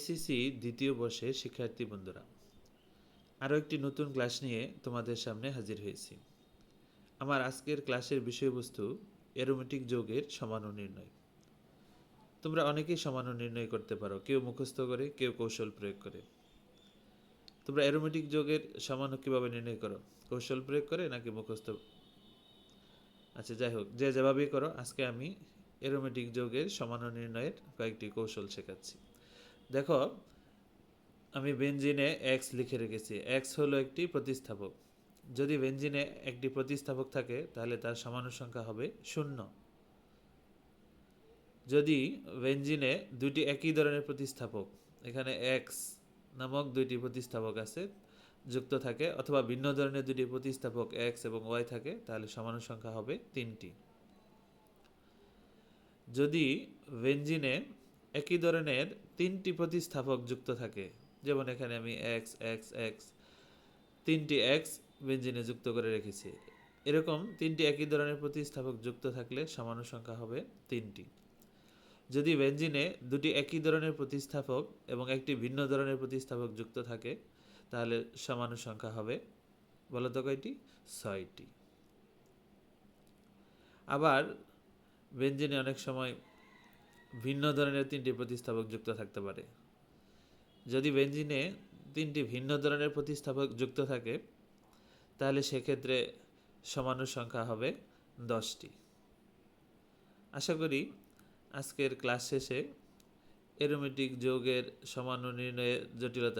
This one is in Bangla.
এইসিসি দ্বিতীয় বর্ষে শিক্ষার্থী বন্ধুরা, আরও একটি নতুন ক্লাস নিয়ে তোমাদের সামনে হাজির হয়েছি। আমার আজকের ক্লাসের বিষয়বস্তু এরোমেটিক যৌগের সমাণু নির্ণয় তোমরা অনেকেই সমাণু নির্ণয় করতে পারো, কেউ মুখস্থ করে, কেউ কৌশল প্রয়োগ করে। তোমরা এরোমেটিক যৌগের সমাণু কীভাবে নির্ণয় করো, কৌশল প্রয়োগ করে নাকি মুখস্থ? আচ্ছা যাই হোক, যে যেভাবেই করো, আজকে আমি এরোমেটিক যৌগের সমাণু নির্ণয়ের কয়েকটি কৌশল শেখাচ্ছি। দেখো, আমি বেঞ্জিনে এক্স লিখে রেখেছি। এক্স হলো একটি প্রতিস্থাপক। যদি বেঞ্জিনে একটি প্রতিস্থাপক থাকে, তাহলে তার সমাণু সংখ্যা হবে শূন্য। যদি বেঞ্জিনে দুটি একই ধরনের প্রতিস্থাপক, এখানে এক্স নামক দুইটি প্রতিস্থাপক আছে, যুক্ত থাকে, অথবা ভিন্ন ধরনের দুটি প্রতিস্থাপক এক্স এবং ওয়াই থাকে, তাহলে সমাণু সংখ্যা হবে তিনটি। যদি বেঞ্জিনে একই ধরনের তিনটি প্রতিস্থাপক যুক্ত থাকে। যেমন এখানে আমি এক্স এক্স এক্স তিনটি এক্স বেঞ্জিনে যুক্ত করে রেখেছি। এরকম তিনটি একই ধরনের প্রতিস্থাপক যুক্ত থাকলে সমাণু সংখ্যা হবে তিনটি। যদি বেঞ্জিনে দুটি একই ধরনের প্রতিস্থাপক এবং একটি ভিন্ন ধরনের প্রতিস্থাপক যুক্ত থাকে, তাহলে সমাণু সংখ্যা হবে, বলো তো কয়টি? ছয়টি। আবার বেঞ্জিনে অনেক সময় ভিন্ন ধরনের তিনটি প্রতিস্থাপক যুক্ত থাকতে পারে। যদি বেঞ্জিনে তিনটি ভিন্ন ধরনের প্রতিস্থাপক যুক্ত থাকে, তাহলে সেক্ষেত্রে সমাণু সংখ্যা হবে দশটি। আশা করি আজকের ক্লাস শেষে এরোমেটিক যোগের সমানু নির্ণয়ের জটিলতা